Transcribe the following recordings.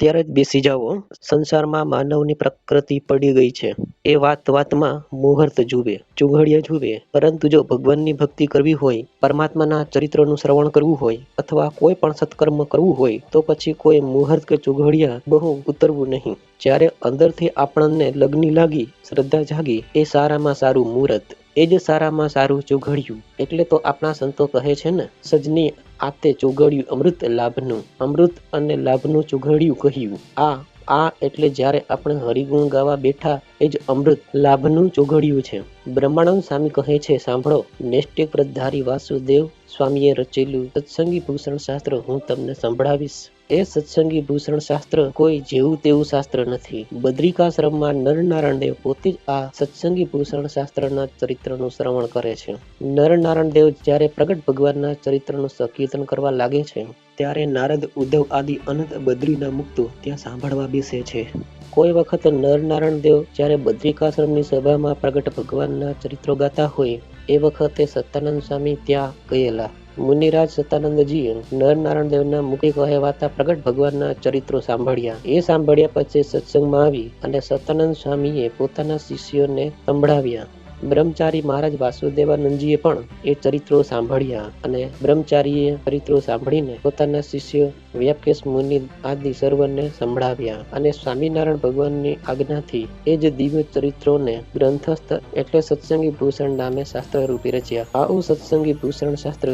ત્યારે જ બેસી જાઓ. સંસારમાં માનવની પ્રકૃતિ પડી ગઈ છે. એ વાત વાતમાં મુહૂર્ત જુએ ચુઘડિયા જુએ. પરંતુ જો ભગવાનની ભક્તિ કરવી હોય, પરમાત્માના ચરિત્રનું શ્રવણ કરવું હોય, અથવા કોઈ પણ સત્કર્મ કરવું હોય, તો પછી કોઈ મુહૂર્ત કે ચુઘડિયા બહુ ઉતરવું નહીં. જ્યારે અંદરથી આપણને લગ્ની લાગી, શ્રદ્ધા જાગી, એ સારામાં સારું મુહૂર્ત. એ જ સારામાં સારું ચોઘડિયું એટલે તો આપણા સંતો કહે છે ને, સજની આતે ચોઘડિયું અમૃત લાભનું, અમૃત અને લાભનું ચોઘડિયું કહ્યું. આ આ એટલે જ્યારે આપણે હરિગુણ ગાવા બેઠા એ જ અમૃત લાભનું ચોઘડિયું છે. બ્રહ્માનંદ સ્વામી કહે છે, સાંભળો નેષ્ટિક વ્રતધારી વાસુદેવ સ્વામીએ રચેલું સત્સંગી ભૂષણ શાસ્ત્ર હું તમને સંભળાવીશ. એ સત્સંગી ભૂષણ શાસ્ત્ર કોઈ જેવું તેવું શાસ્ત્ર નથી. બદ્રિકાશ્રમમાં નરનારાયણ દેવ પોતે જ આ સત્સંગી ભૂષણ શાસ્ત્રના ચરિત્રનું શ્રવણ કરે છે. નરનારાયણ દેવ જ્યારે પ્રગટ ભગવાનના ચરિત્રનું સંકીર્તન કરવા લાગે છે, ત્યારે નારદ, ઉદ્ધવ આદિ અનંત બદ્રીના મુક્તો ત્યાં સાંભળવા બેસે છે. કોઈ વખત નરનારાયણ દેવ જ્યારે બદ્રિકાશ્રમની સભામાં પ્રગટ ભગવાનના ચરિત્રો ગાતા હોય, એ વખતે સત્યાનંદ સ્વામી ત્યાં ગયેલા. મુનિરાજ સતાનંદજીએ નરનારાયણ દેવના મુખે કહેવાતા પ્રગટ ભગવાનના ચરિત્રો સાંભળ્યા. એ સાંભળ્યા પછી સત્સંગમાં આવી અને સતાનંદ સ્વામીએ પોતાના શિષ્યોને સંભળાવ્યા. બ્રહ્મચારી મહારાજ વાસુદેવાનંદજીએ પણ એ ચરિત્રો સાંભળ્યા અને બ્રહ્મચારીએ ચરિત્રો સાંભળીને પોતાના શિષ્ય વ્યાપકેશ મુનિ આદિ સર્વને સંભળાવ્યા અને સ્વામિનારાયણ ભગવાનની આજ્ઞાથી એ જ દિવ્ય ચરિત્રોને ગ્રંથસ્થ એટલે સત્સંગી ભૂષણ નામે શાસ્ત્ર રૂપે રચ્યા. આવું સત્સંગી ભૂષણ શાસ્ત્ર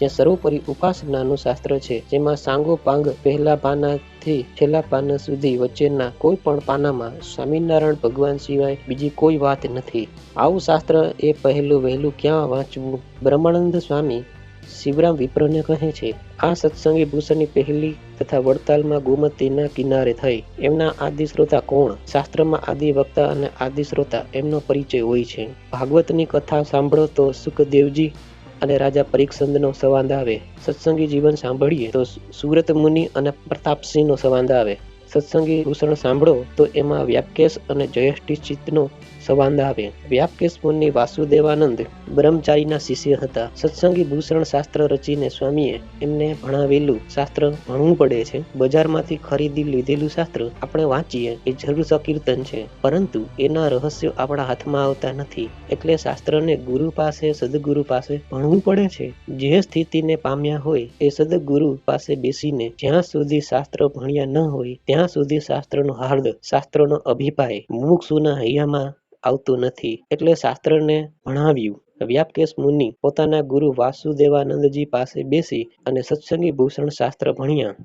જે સર્વોપરી ઉપાસનાનું શાસ્ત્ર છે, જેમાં સાંગો પાંગ પહેલા પાનાથી છેલ્લા પાના સુધી વચ્ચેના કોઈ પણ પાનામાં સ્વામિનારાયણ ભગવાન સિવાય બીજી કોઈ વાત નથી. આવું શાસ્ત્ર એ પહેલું વહેલું ક્યાં વાંચવું? બ્રહ્માનંદ સ્વામી શિવરામ વિપ્રને કહે છે, આ સત્સંગી ભૂષણની પહેલી તથા વડતાલમાં ગોમતીના કિનારે થઈ. એમના આદિ શ્રોતા કોણ? શાસ્ત્રમાં આદિ વક્તા અને આદિ શ્રોતા એમનો પરિચય હોય છે. ભાગવતની કથા સાંભળો તો સુખદેવજી અને રાજા પરીક્ષંદનો સંવાદ આવે. સત્સંગી જીવન સાંભળીએ તો સુરત મુનિ અને પ્રતાપસિંહનો સંવાદ આવે. સત્સંગી ભૂષણ સાંભળો, તો એમાં વ્યાપકેશ અને જયેષ્ઠિચિતનો સંવાદ આવે. વ્યાપકેશ મુનિ વાસુદેવાનંદ બ્રહ્મચારીના શિષ્ય હતા. સત્સંગી ભૂષણ શાસ્ત્ર રચીને સ્વામીએ એમને ભણાવેલું શાસ્ત્ર ભણવું પડે છે. બજારમાંથી ખરીદી લીધેલું શાસ્ત્ર આપણે વાંચીએ, એ જરૂર સકીર્તન છે. પરંતુ એના રહસ્યો આપણા હાથમાં આવતા નથી. એટલે શાસ્ત્રને ગુરુ પાસે, સદગુરુ પાસે ભણવું પડે છે. જે સ્થિતિને પામ્યા હોય, એ સદગુરુ પાસે બેસીને જ્યાં સુધી શાસ્ત્ર ભણ્યા ન હોય, ત્યાં સુધી શાસ્ત્રનો હાર્દ, શાસ્ત્રનો અભિપ્રાય મુમુક્ષુના હૈયામાં આવતું નથી. એટલે શાસ્ત્રને ભણાવ્યું. વ્યાપકેશ મુનિ પોતાના ગુરુ વાસુદેવાનંદજી પાસે બેસી અને સત્સંગી ભૂષણ શાસ્ત્ર ભણ્યા.